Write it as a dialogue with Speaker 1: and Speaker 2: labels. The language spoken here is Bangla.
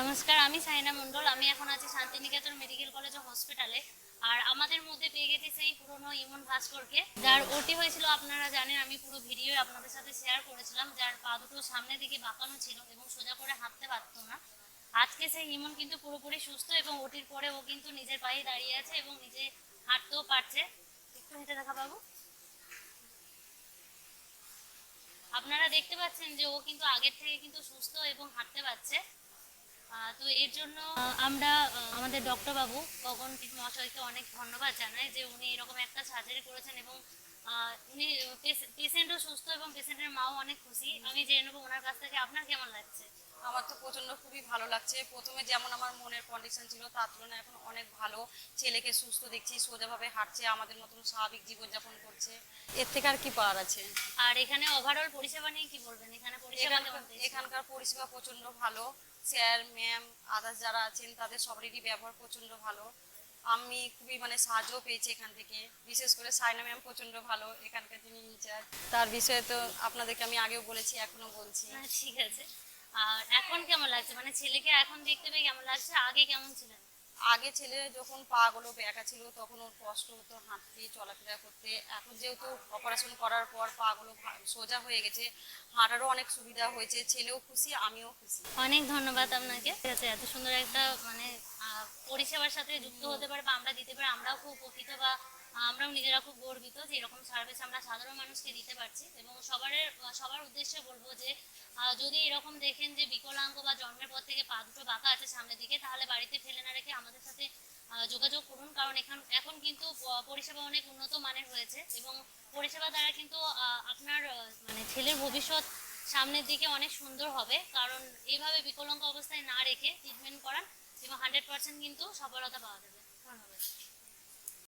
Speaker 1: নমস্কার, আমি সাইনা মণ্ডল। আমি এখন আছি শান্তিনিকেতন মেডিকেল কলেজ হসপিটালে। আর আমাদের মধ্যে পেয়ে গেছি সেই পুরনো ইমন ভাস্করকে। যার ওটি হয়েছিল, আপনারা জানেন, আমি পুরো ভিডিও আপনাদের সাথে শেয়ার করেছিলাম। যার পা দুটো সামনের দিকে বাঁকানো ছিল এবং সোজা করে হাঁটতে পারতো না। আজকে সেই ইমন কিন্তু পুরোপুরি সুস্থ এবং ওটির পরে ও কিন্তু নিজের পায়ে দাঁড়িয়ে আছে এবং নিজে হাঁটতেও পারছে। একটু হেঁটে দেখা বাবু। আপনারা দেখতে পাচ্ছেন যে ও কিন্তু আগের থেকে কিন্তু সুস্থ এবং হাঁটতে পারছে। তো এর জন্য আমরা আমাদের ডক্টর বাবু, গগন মহাশয়কে অনেক ধন্যবাদ জানাই যে উনি এরকম একটা সার্জারি করেছেন এবং উনি পেশেন্টও সুস্থ এবং পেশেন্টের মাও অনেক খুশি। আমি জেনে নেব ওনার কাছ থেকে আপনার কেমন লাগছে?
Speaker 2: প্রচণ্ড খুবই ভালো লাগছে। প্রথমে যেমন আমার মনের কন্ডিশন ছিল তার তুলনায় এখন অনেক ভালো। ছেলেকে সুস্থ দেখছি সোজাভাবে হাঁটছে আমাদের মতন স্বাভাবিক জীবনযাপন করছে। এর থেকে আর কি পাওয়ার আছে?
Speaker 1: আর এখানে ওভারঅল পরিষেবা নিয়ে কি বলবেন? এখানে পরিষেবা
Speaker 2: এখানকার পরিষেবা প্রচণ্ড ভালো। স্যার ম্যাম আদার্স যারা আছেন তাদের সবারই ব্যবহার প্রচণ্ড ভালো। আমি খুবই মানে সাহায্য পেয়েছি এখান থেকে। বিশেষ করে সাইনা ম্যাম প্রচণ্ড ভালো এখানকার যিনি ইনচার্জ তার বিষয়ে তো আপনাদেরকে আমি আগেও বলেছি এখনও বলছি।
Speaker 1: হ্যাঁ, ঠিক আছে। আর এখন কেমন লাগছে? মানে ছেলেকে এখন দেখতে পেয়ে কেমন লাগছে? আগে কেমন ছিলেন?
Speaker 2: আগে ছেলে যখন পা গুলো বেঁকা ছিল তখন ওর কষ্ট হতো হাঁটতে চলাফেরা করতে। এখন যেহেতু অপারেশন করার পর পা গুলো সোজা হয়ে গেছে হাঁটারও অনেক সুবিধা হয়েছে। ছেলেও খুশি আমিও খুশি।
Speaker 1: অনেক ধন্যবাদ আপনাকে। এত সুন্দর একটা মানে পরিষেবার সাথে যুক্ত হতে পারে বা আমরা দিতে পারি আমরাও খুব উপকৃত বা আমরাও নিজেরা খুব গর্বিত যে এরকম সার্ভিস আমরা সাধারণ মানুষকে দিতে পারছি এবং সবার সবার উদ্দেশ্যে বলব যে যদি এরকম দেখেন যে বিকলাঙ্গ বা জন্মের পর থেকে পা দুটো বাঁকা আছে সামনের দিকে, তাহলে বাড়িতে ফেলে না রেখে আমাদের সাথে যোগাযোগ করুন। কারণ এখন এখন কিন্তু পরিষেবা অনেক উন্নত মানের হয়েছে এবং পরিষেবা দ্বারা কিন্তু আপনার মানে ছেলের ভবিষ্যৎ সামনের দিকে অনেক সুন্দর হবে। কারণ এইভাবে বিকলাঙ্গ অবস্থায় না রেখে ট্রিটমেন্ট করান এবং হান্ড্রেড পার্সেন্ট কিন্তু সফলতা পাওয়া যাবে।